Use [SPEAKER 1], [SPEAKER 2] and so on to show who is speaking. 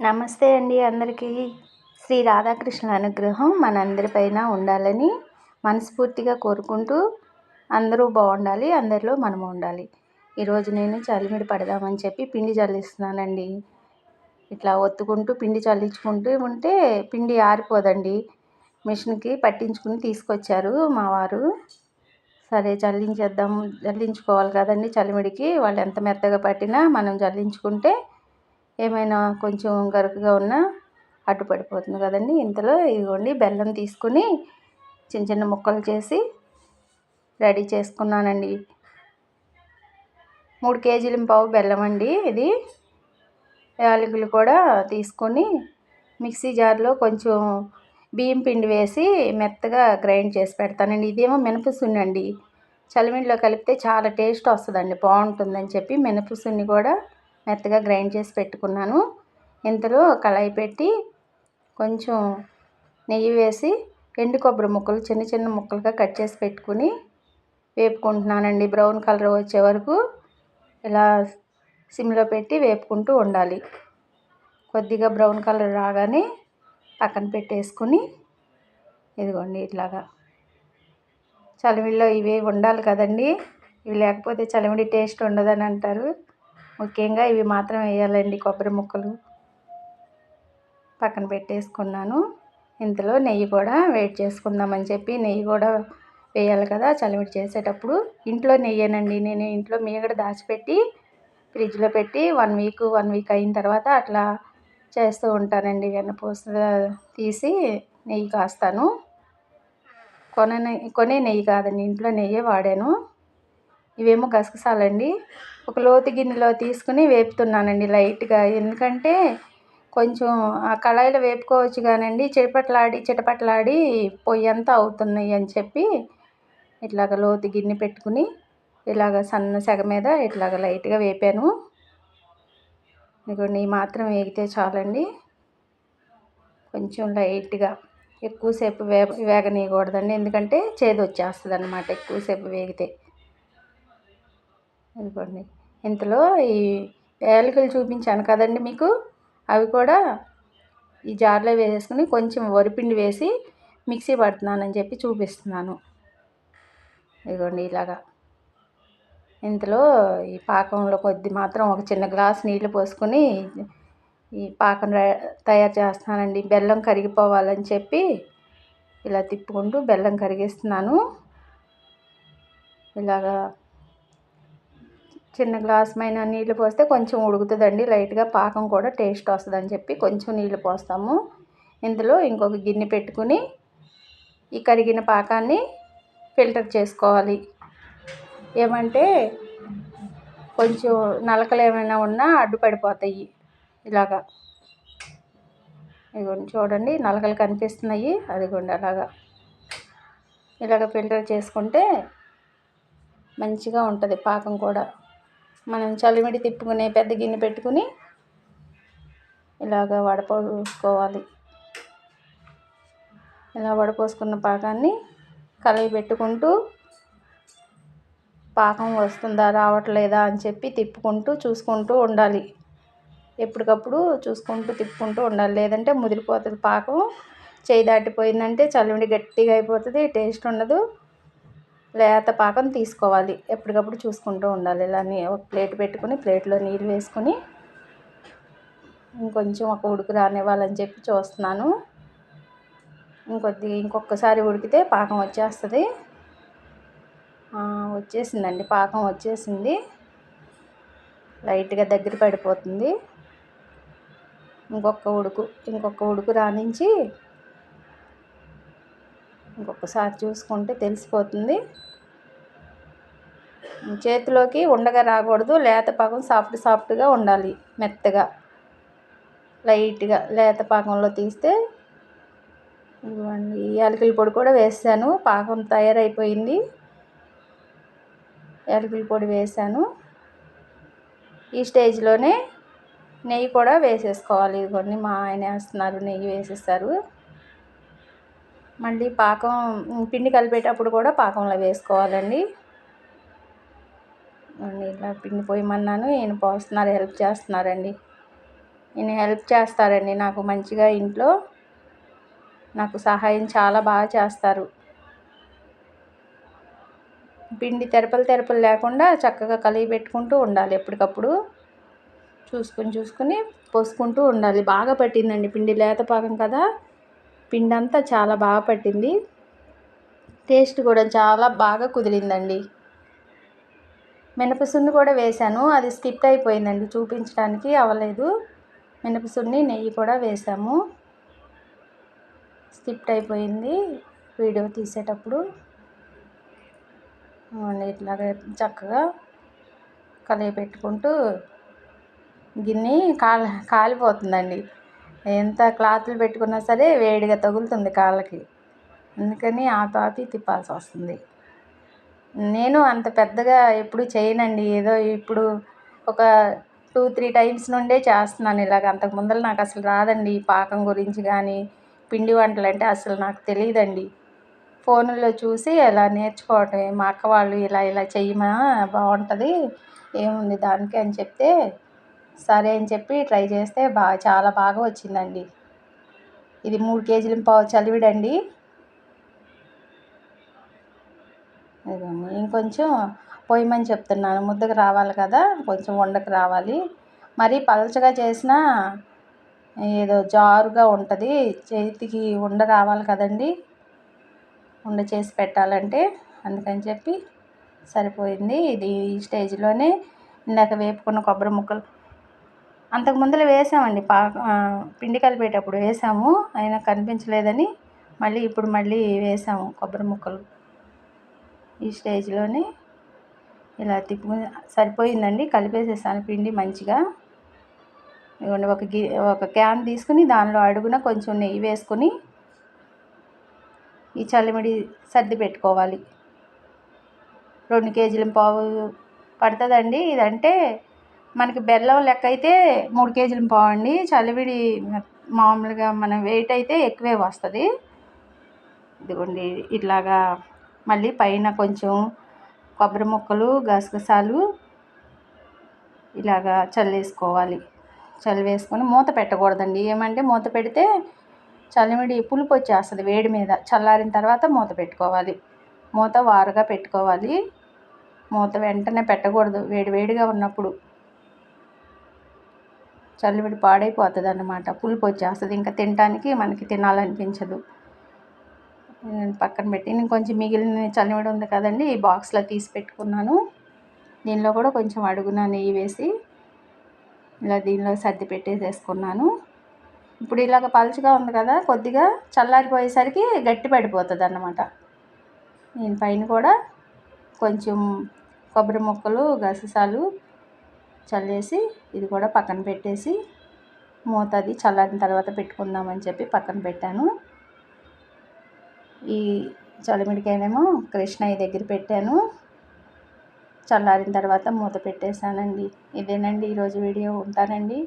[SPEAKER 1] నమస్తే అండి అందరికీ. శ్రీ రాధాకృష్ణ అనుగ్రహం మనందరిపైన ఉండాలని మనస్ఫూర్తిగా కోరుకుంటూ అందరూ బాగుండాలి అందరిలో మనము ఉండాలి. ఈరోజు నేను చలిమిడి పడదామని చెప్పి పిండి చల్లిస్తున్నానండి. ఇట్లా ఒత్తుకుంటూ పిండి చల్లించుకుంటూ ఉంటే పిండి ఆరిపోదండి. మిషన్కి పట్టించుకుని తీసుకొచ్చారు మా వారు. సరే చల్లించేద్దాం జల్లించుకోవాలి కదండి చలిమిడికి వాళ్ళు ఎంత మెత్తగా పట్టినా మనం చల్లించుకుంటే ఏమైనా కొంచెం గరుకుగా ఉన్నా అటు పడిపోతుంది కదండి. ఇంతలో ఇదిగోండి బెల్లం తీసుకుని చిన్న చిన్న ముక్కలు చేసి రెడీ చేసుకున్నానండి. మూడు కేజీల పావు బెల్లం అండి ఇది. యాలకులు కూడా తీసుకొని మిక్సీ జార్లో కొంచెం బియ్యం పిండి వేసి మెత్తగా గ్రైండ్ చేసి పెడతానండి. ఇదేమో మినపసున్నండి చలిమిండిలో కలిపితే చాలా టేస్ట్ వస్తుందండి బాగుంటుందని చెప్పి మినపసున్ని కూడా మెత్తగా గ్రైండ్ చేసి పెట్టుకున్నాను. ఇంతలో కళాయి పెట్టి కొంచెం నెయ్యి వేసి ఎండు కొబ్బరి ముక్కలు చిన్న చిన్న ముక్కలుగా కట్ చేసి పెట్టుకుని వేపుకుంటున్నానండి. బ్రౌన్ కలర్ వచ్చే వరకు ఇలా సిమ్లో పెట్టి వేపుకుంటూ ఉండాలి. కొద్దిగా బ్రౌన్ కలర్ రాగానే పక్కన పెట్టేసుకుని ఇదిగోండి ఇట్లాగా. చలిమిడిలో ఇవి ఉండాలి కదండి. ఇవి లేకపోతే చలిమిడి టేస్ట్ ఉండదని అంటారు. ముఖ్యంగా ఇవి మాత్రం వేయాలండి కొబ్బరి ముక్కలు. పక్కన పెట్టేసుకున్నాను. ఇంతలో నెయ్యి కూడా వెయిట్ చేసుకుందామని చెప్పి నెయ్యి కూడా వేయాలి కదా చలివిడి చేసేటప్పుడు. ఇంట్లో నెయ్యేనండి. నేను ఇంట్లో మీగడ దాచిపెట్టి ఫ్రిడ్జ్లో పెట్టి వన్ వీక్ వన్ వీక్ అయిన తర్వాత అట్లా చేస్తూ ఉంటానండి. వెన్నపూస తీసి నెయ్యి కాస్తాను. కొన కొనే నెయ్యి కాదండి. ఇంట్లో నెయ్యే వాడాను. ఇవేమో గసగసాలండి. ఒక లోతు గిన్నెలో తీసుకుని వేపుతున్నానండి లైట్గా. ఎందుకంటే కొంచెం ఆ కళాయిలో వేపుకోవచ్చు కానండి చిటపట్లాడి చిటపట్లాడి పొయ్యి అంతా అవుతున్నాయి అని చెప్పి ఇట్లాగ లోతు గిన్నె పెట్టుకుని ఇలాగ సన్న సెగ మీద ఇట్లాగ లైట్గా వేపాను. ఇదిగోండి మాత్రం వేగితే చాలండి. కొంచెం లైట్గా ఎక్కువసేపు వేగ వేగనీయకూడదండి. ఎందుకంటే చేదు వచ్చేస్తుంది అనమాట ఎక్కువసేపు వేగితే. ఇదిగోండి. ఇంతలో ఈ యాలకులు చూపించాను కదండి మీకు? అవి కూడా ఈ జార్లో వేసేసుకుని కొంచెం వరిపిండి వేసి మిక్సీ పడుతున్నానని చెప్పి చూపిస్తున్నాను. ఇదిగోండి ఇలాగా. ఇంతలో ఈ పాకంలో కొద్ది మాత్రం ఒక చిన్న గ్లాస్ నీళ్ళు పోసుకొని ఈ పాకం తయారు చేస్తున్నానండి. బెల్లం కరిగిపోవాలని చెప్పి ఇలా తిప్పుకుంటూ బెల్లం కరిగిస్తున్నాను. ఇలాగా చిన్న గ్లాస్ పైన నీళ్ళు పోస్తే కొంచెం ఉడుకుతుందండి. లైట్గా పాకం కూడా టేస్ట్ వస్తుందని చెప్పి కొంచెం నీళ్ళు పోస్తాము. ఇందులో ఇంకొక గిన్నె పెట్టుకుని ఈ కరిగిన పాకాన్ని ఫిల్టర్ చేసుకోవాలి. ఏమంటే కొంచెం నలకలు ఏమైనా ఉన్నా అడ్డుపడిపోతాయి ఇలాగా. ఇదిగోండి చూడండి నలకలు కనిపిస్తున్నాయి. అదిగోండి అలాగా. ఇలాగ ఫిల్టర్ చేసుకుంటే మంచిగా ఉంటుంది పాకం కూడా. మనం చలిమిడి తిప్పుకునే పెద్ద గిన్నె పెట్టుకుని ఇలాగ వడపోసుకోవాలి. ఇలా వడపోసుకున్న పాకాన్ని కలిగి పెట్టుకుంటూ పాకం వస్తుందా రావట్లేదా అని చెప్పి తిప్పుకుంటూ చూసుకుంటూ ఉండాలి. ఎప్పటికప్పుడు చూసుకుంటూ తిప్పుకుంటూ ఉండాలి. లేదంటే ముదిరిపోతుంది పాకం. చేయి దాటిపోయిందంటే చలిమిడి గట్టిగా అయిపోతుంది టేస్ట్ ఉండదు. లేత పాకం తీసుకోవాలి. ఎప్పటికప్పుడు చూసుకుంటూ ఉండాలి. ఇలా ఒక ప్లేట్ పెట్టుకుని ప్లేట్లో నీళ్ళు వేసుకొని ఇంకొంచెం ఒక ఉడుకు రానివ్వాలని చెప్పి చూస్తున్నాను. ఇంకొద్ది ఇంకొకసారి ఉడికితే పాకం వచ్చేస్తుంది. వచ్చేసిందండి. పాకం వచ్చేసింది. లైట్గా దగ్గర పడిపోతుంది. ఇంకొక ఉడుకు ఇంకొక ఉడుకు రానించి ఇంకొకసారి చూసుకుంటే తెలిసిపోతుంది. చేతిలోకి ఉండగా రాకూడదు లేత పాకం సాఫ్ట్ సాఫ్ట్గా ఉండాలి మెత్తగా లైట్గా. లేత పాకంలో తీస్తే ఇవ్వండి యాలకుల పొడి కూడా వేసాను పాకం తయారైపోయింది. యాలకుల పొడి వేసాను. ఈ స్టేజ్లోనే నెయ్యి కూడా వేసేసుకోవాలి. ఇదిగోండి మా ఆయన వేస్తున్నారు నెయ్యి వేసేస్తారు మళ్ళీ పాకం పిండి కలిపేటప్పుడు కూడా పాకంలో వేసుకోవాలండి. ఇలా పిండి పోయమన్నాను ఈయన పోస్తున్నారు హెల్ప్ చేస్తున్నారండి. ఈయన హెల్ప్ చేస్తారండి నాకు మంచిగా ఇంట్లో. నాకు సహాయం చాలా బాగా చేస్తారు. పిండి తెరపలు తెరపలు లేకుండా చక్కగా కలిగి పెట్టుకుంటూ ఉండాలి ఎప్పటికప్పుడు. చూసుకుని చూసుకుని పోసుకుంటూ ఉండాలి. బాగా పట్టిందండి పిండి లేత పాకం కదా. పిండి అంతా చాలా బాగా పట్టింది. టేస్ట్ కూడా చాలా బాగా కుదిరిందండి. మినపసున్ని కూడా వేశాను. అది స్కిప్ అయిపోయిందండి చూపించడానికి అవ్వలేదు మినపసున్ని నెయ్యి కూడా వేసాము స్కిప్ అయిపోయింది వీడియో తీసేటప్పుడు. ఇట్లాగా చక్కగా కలిగి పెట్టుకుంటూ గిన్నె కాలి కాలిపోతుందండి. ఎంత క్లాత్లు పెట్టుకున్నా సరే వేడిగా తగులుతుంది కాళ్ళకి. అందుకని ఆపి ఆపి తిప్పాల్సి వస్తుంది. నేను అంత పెద్దగా ఎప్పుడు చేయనండి. ఏదో ఇప్పుడు ఒక టూ త్రీ టైమ్స్ నుండే చేస్తున్నాను ఇలాగ. అంతకు ముందర నాకు అసలు రాదండి పాకం గురించి కానీ పిండి వంటలు అంటే అసలు నాకు తెలియదండి ఫోన్లో చూసి అలా నేర్చుకోవటమే. మా అక్క వాళ్ళు ఇలా ఇలా చెయ్యమా? బాగుంటుంది. ఏముంది దానికి అని చెప్తే సరే అని చెప్పి ట్రై చేస్తే బాగా చాలా బాగా వచ్చిందండి. ఇది మూడు కేజీల పావు చలివిడండి. ఇంకొంచెం పొయ్యమని చెప్తున్నాను. ముద్దకు రావాలి కదా కొంచెం ఉండకు రావాలి. మరీ పలచగా చేసినా ఏదో జారుగా ఉంటుంది. చేతికి ఉండ రావాలి కదండి. ఉండ చేసి పెట్టాలంటే. అందుకని చెప్పి సరిపోయింది. ఇది ఈ స్టేజ్లోనే ఇందాక వేపుకున్న కొబ్బరి ముక్కలు. అంతకు ముందర వేసామండి పా పిండి కలిపేటప్పుడు వేసాము అయినా కనిపించలేదని మళ్ళీ ఇప్పుడు మళ్ళీ వేసాము కొబ్బరి ముక్కలు. ఈ స్టేజ్లోనే ఇలా తిప్పు సరిపోయిందండి కలిపేసేసాను పిండి మంచిగా. ఇవ్వండి ఒక గి ఒక క్యాన్ తీసుకుని దానిలో అడుగున కొంచెం నెయ్యి వేసుకొని ఈ చల్లిమిడి సర్ది పెట్టుకోవాలి. రెండు కేజీల పావు పడుతుందండి ఇదంటే మనకి బెల్లం లెక్క అయితే మూడు కేజీల పావండి. చలివిడి మామూలుగా మన వెయిట్ అయితే ఎక్కువే వస్తుంది. ఇదిగోండి ఇట్లాగా మళ్ళీ పైన కొంచెం కొబ్బరి ముక్కలు గసగసాలు ఇలాగా చల్లేసుకోవాలి. చలివేసుకొని మూత పెట్టకూడదండి. ఏమంటే మూత పెడితే చలిమిడి పులుపు వచ్చేస్తుంది వేడి మీద. చల్లారిన తర్వాత మూత పెట్టుకోవాలి. మూత వారుగా పెట్టుకోవాలి. మూత వెంటనే పెట్టకూడదు. వేడి వేడిగా ఉన్నప్పుడు చల్లిమిడి పాడైపోతుంది అన్నమాట పులుపు వచ్చేస్తుంది. ఇంకా తినడానికి మనకి తినాలనిపించదు. పక్కన పెట్టి నేను కొంచెం మిగిలిన చల్లిమిడి ఉంది కదండి ఈ బాక్స్లో తీసి పెట్టుకున్నాను. దీనిలో కూడా కొంచెం అడుగున నెయ్యి వేసి ఇలా దీనిలో సర్ది పెట్టేసేసుకున్నాను. ఇప్పుడు ఇలాగ పలుచగా ఉంది కదా కొద్దిగా చల్లారిపోయేసరికి గట్టి పడిపోతుంది అన్నమాట నేను పైన కూడా కొంచెం కొబ్బరి ముక్కలు గససాలు చల్లేసి ఇది కూడా పక్కన పెట్టేసి మూత అది చల్లారిన తర్వాత పెట్టుకుందామని చెప్పి పక్కన పెట్టాను. ఈ చలిమిడికాయనేమో కృష్ణయ్య దగ్గర పెట్టాను. చల్లారిన తర్వాత మూత పెట్టేశానండి. ఇదేనండి ఈరోజు వీడియో. ఉంటానండి.